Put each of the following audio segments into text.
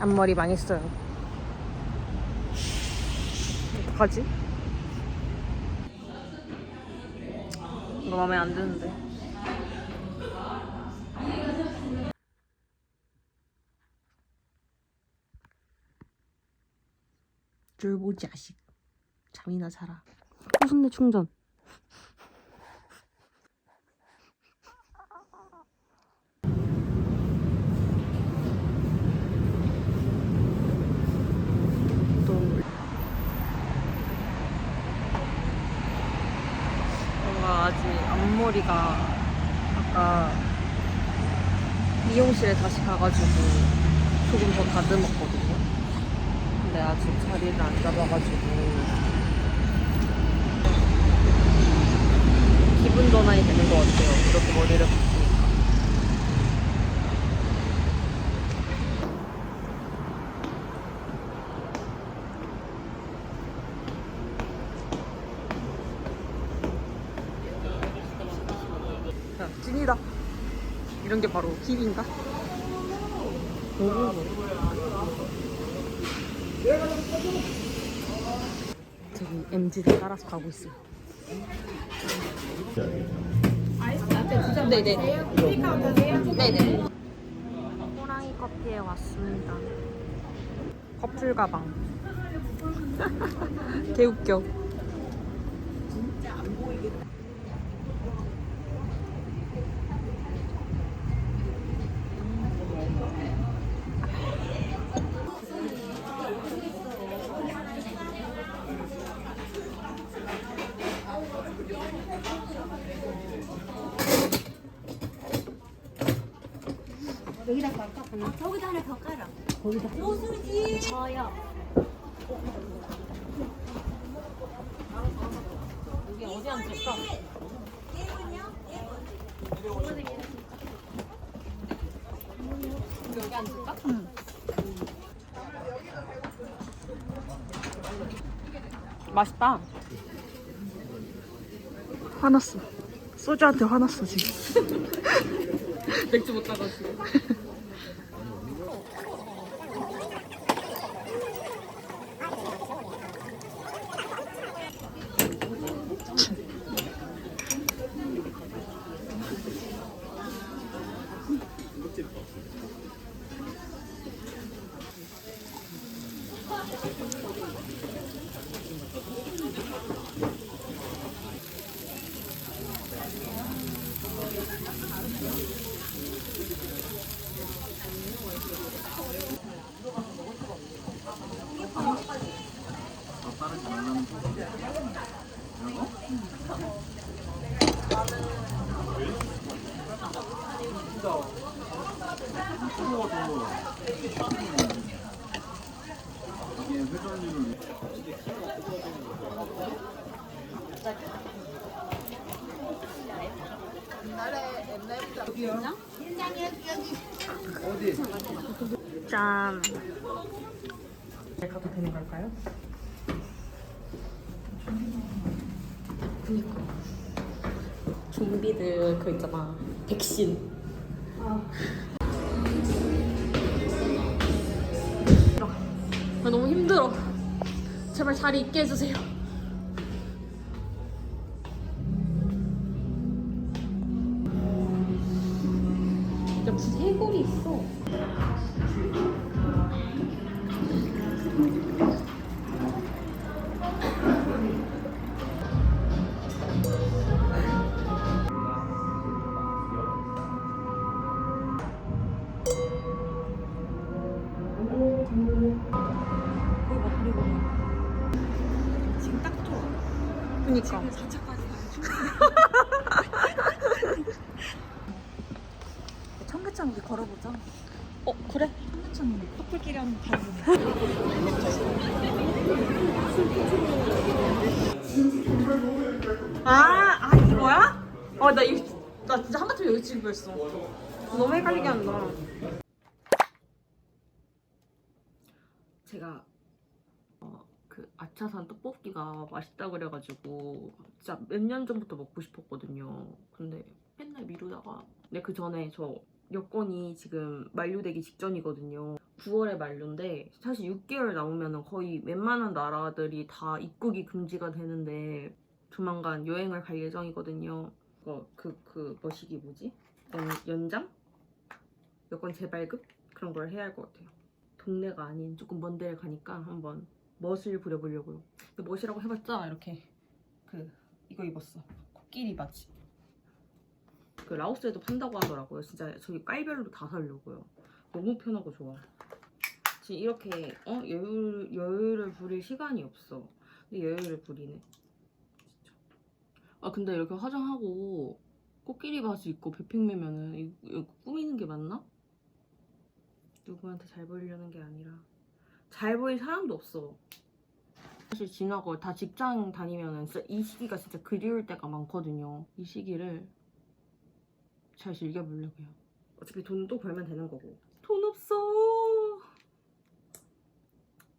앞머리 망했어요. 어떡하지? 이거 마음에 안 드는데. 쫄보 자식. 잠이나 자라. 호순내 충전. 또 뭔가 아직 앞머리가 아까 미용실에 다시 가가지고 조금 더 다듬었거든요. 근데 아직 자리를 안 잡아가지고 기분 전환이 되는 것 같아요. 이렇게 머리를 바꾸니까. 야, 찐이다. 이런 게 바로 힙인가? 오. 저기 MZ들 따라서 가고 있어요. 네네. 네네. 호랑이 커피에 왔습니다. 커플 가방. 개 웃겨. 여기다 깔까? 하나? 저기다 하나 더 깔아. 거기다. 노수지. 저요. 여기 어디 앉을까? 여기 앉을까? 맛있다. 화났어. 소주한테 화났어 지금. 맥주 못 따가지고. 짠. 잘 가도 되는 걸까요? 그니까. 좀비들 그 있잖아. 백신. 아, 너무 힘들어. 제발 자리 있게 해주세요. 해골이 있어. 지금 딱 좋아. 그니까. 4차까지 청계천 우리 걸어보자. 어, 그래? 청계천 커플끼리 거 다른 아, 아 이거야? 어, 나 이거 나 진짜 한바탕 여기 지금 뵀어. 너무 헷갈리게 한다. 제가 어, 그 아차산 떡볶이가 맛있다 그래가지고 진짜 몇 년 전부터 먹고 싶었거든요. 근데 맨날 미루다가 근데 그 전에 저 여권이 지금 만료되기 직전이거든요. 9월에 만료인데 사실 6개월 남으면 거의 웬만한 나라들이 다 입국이 금지가 되는데 조만간 여행을 갈 예정이거든요. 어, 그, 그 머시기 뭐지? 연, 연장? 여권 재발급? 그런 걸 해야 할 것 같아요. 동네가 아닌 조금 먼 데를 가니까 한번 멋을 부려보려고요. 근데 멋이라고 해봤자 이렇게 그 이거 입었어. 코끼리 바지. 그 라오스에도 판다고 하더라고요. 진짜 저기 깔별로 다 사려고요. 너무 편하고 좋아. 지금 이렇게 어 여유 여유를 부릴 시간이 없어. 근데 여유를 부리네. 진짜. 아 근데 이렇게 화장하고 코끼리 바지 입고 베핑 매면은 이- 이거 꾸미는 게 맞나? 누구한테 잘 보이려는 게 아니라 잘 보일 사람도 없어. 사실 지나고 다 직장 다니면은 이 시기가 진짜 그리울 때가 많거든요. 이 시기를 잘 즐겨보려고요. 어차피 돈도 벌면 되는 거고. 돈 없어.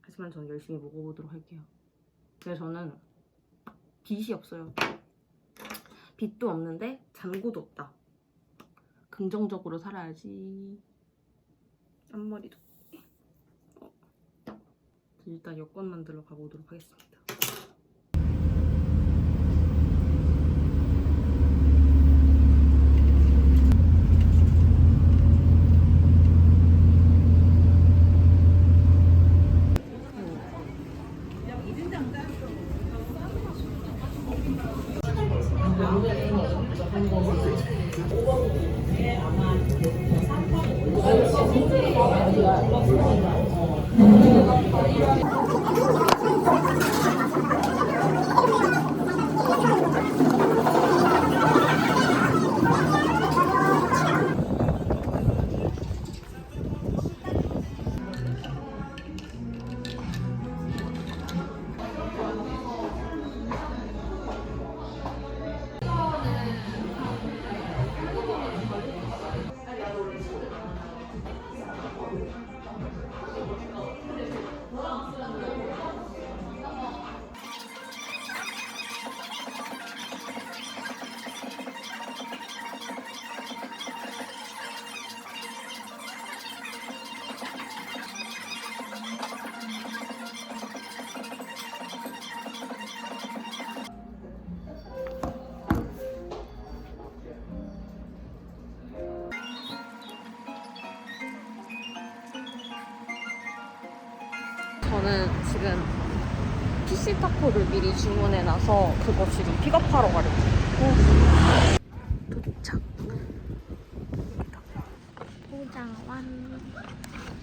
하지만 저는 열심히 먹어보도록 할게요. 그래서 저는 빚이 없어요. 빚도 없는데 잔고도 없다. 긍정적으로 살아야지. 앞머리도. 어. 일단 여권 만들러 가보도록 하겠습니다. は。 저는 지금 PC 타코를 미리 주문해놔서 그거 지금 픽업하러 가려고. 도착. 포장 완.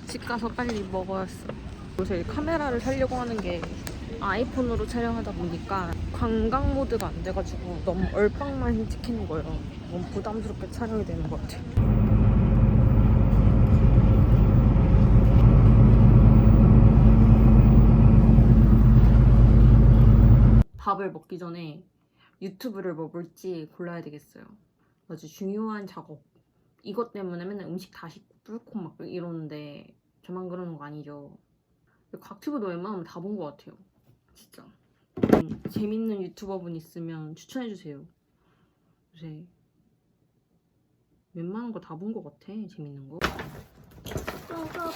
집 가서 빨리 먹어야겠어. 요새 카메라를 살려고 하는 게 아이폰으로 촬영하다 보니까 관광 모드가 안 돼가지고 너무 얼빵만 찍히는 거예요. 너무 부담스럽게 촬영이 되는 것 같아요. 밥을 먹기 전에 유튜브를 뭐 볼지 골라야 되겠어요. 아주 중요한 작업. 이것 때문에 맨날 음식 다 씻고 뚫고 막 이러는데 저만 그러는 거 아니죠. 곽튜브도 웬만하면 다 본 것 같아요. 진짜. 음, 재밌는 유튜버분 있으면 추천해주세요. 요새 웬만한 거 다 본 것 같아. 재밌는 거. 먹어볼까?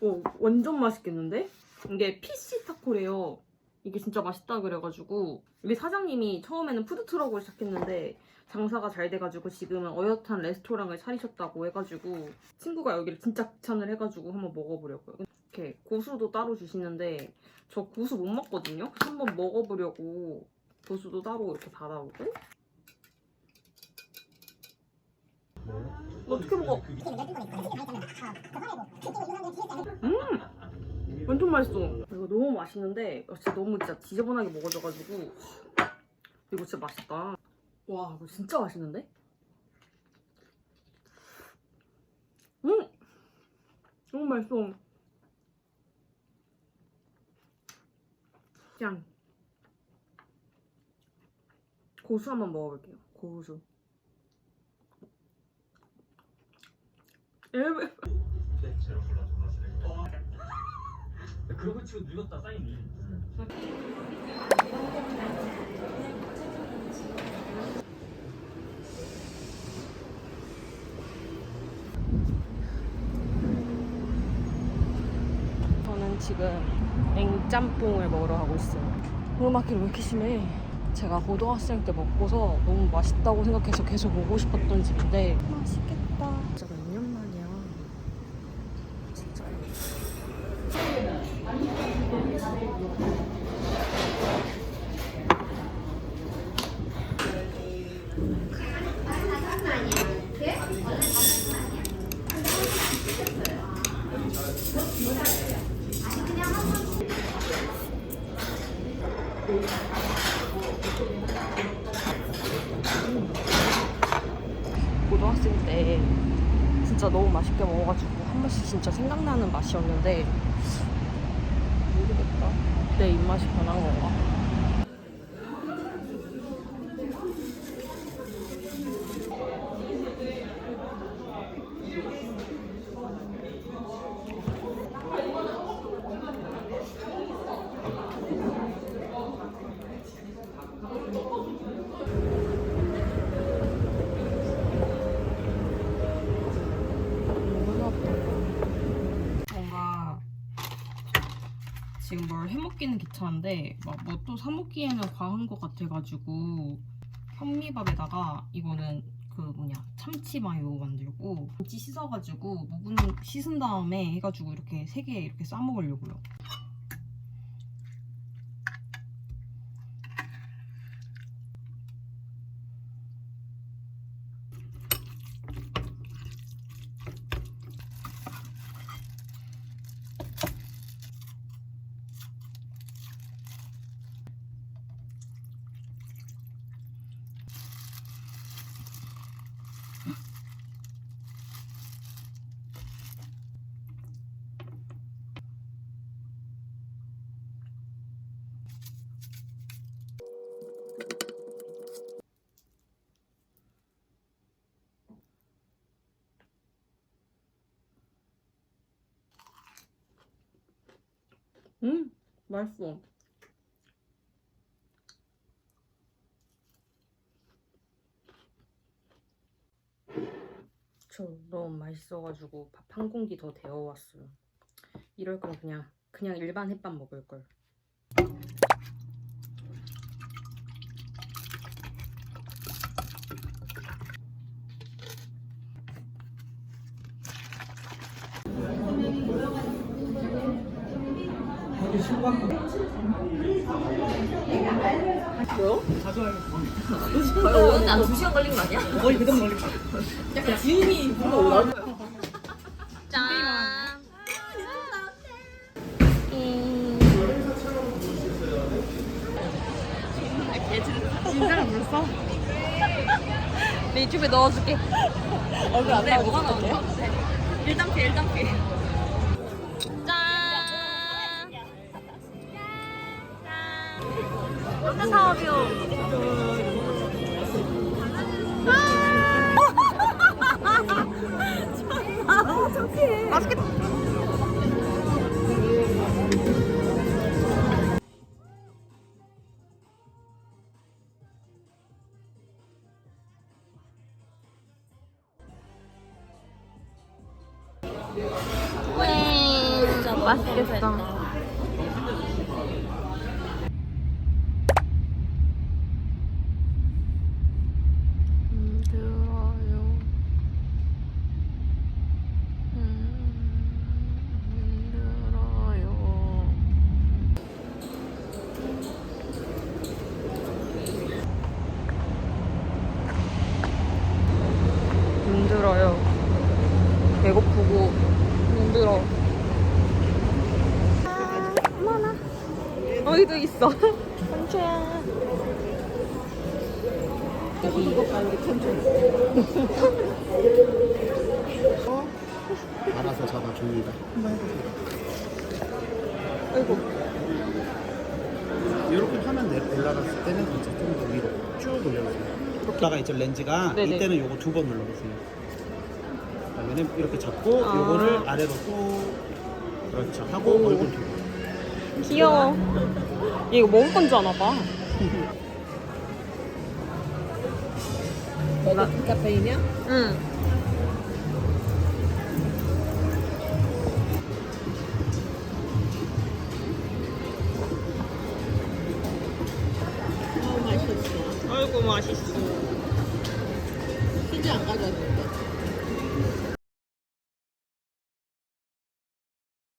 오, 완전 맛있겠는데? 이게 PC 타코래요. 이게 진짜 맛있다 그래가지고 이게 사장님이 처음에는 푸드트럭을 시작했는데 장사가 잘 돼가지고 지금은 어엿한 레스토랑을 차리셨다고 해가지고 친구가 여기를 진짜 귀찮을 해가지고 한번 먹어보려고요. 이렇게 고수도 따로 주시는데 저 고수 못 먹거든요. 한번 먹어보려고 고수도 따로 이렇게 받아오고 어떻게 먹어? 음! 완전 맛있어. 이거 너무 맛있는데 어, 진짜 너무 진짜 지저분하게 먹어져가지고 이거 진짜 맛있다. 와 이거 진짜 맛있는데? 음! 너무 맛있어. 그냥 고수 한번 먹어볼게요. 고수. 에베. 그러고 치고 늙었다 사인이. 음, 음. 저는 지금 냉짬뽕을 먹으러 가고 있어요. 오르막길 왜 이렇게 심해? 제가 고등학생 때 먹고서 너무 맛있다고 생각해서 계속 오고 싶었던 집인데 맛있겠다. 짜잔. 맛있게 먹어가지고 한 번씩 진짜 생각나는 맛이었는데 모르겠다. 내 입맛이 변한 건가? 해먹기는 귀찮은데 막 뭐 또 사먹기에는 과한 것 같아가지고 현미밥에다가 이거는 그 뭐냐 참치 마요 만들고 김치 씻어가지고 묵은 씻은 다음에 해가지고 이렇게 세 개 이렇게 싸 먹으려고요. 음 맛있어. 저 너무 맛있어가지고 밥 한 공기 더 데워왔어요. 이럴 거면 그냥 그냥 일반 햇밥 먹을 걸. 오늘 한 2시간 걸린 거 아니야? 거의 그 정도 걸린 거 약간 거야. 짠. 진짜로 불렀어? 내 유튜브에 넣어줄게. 얼굴 안 나오게 뭐가 나오는데? 1단계 1단계. 짠. 짠. 사업이요. 어디도 있어. 삼촌. 알아서 잡아줍니다. 아이고. 이렇게 화면 내 올라갔을 때는 이제 좀 더 위로 쭉 올려주세요. 올라가 있죠 렌즈가 네네. 이때는 요거 두 번 눌러보세요. 그러면 이렇게 잡고 아. 요거를 아래로 또 그렇죠 하고 오. 얼굴 뒤로. 귀여워. 얘 이거 먹을 건지 아나 봐. 카페이냐? 응. 어, 아이고 맛있어.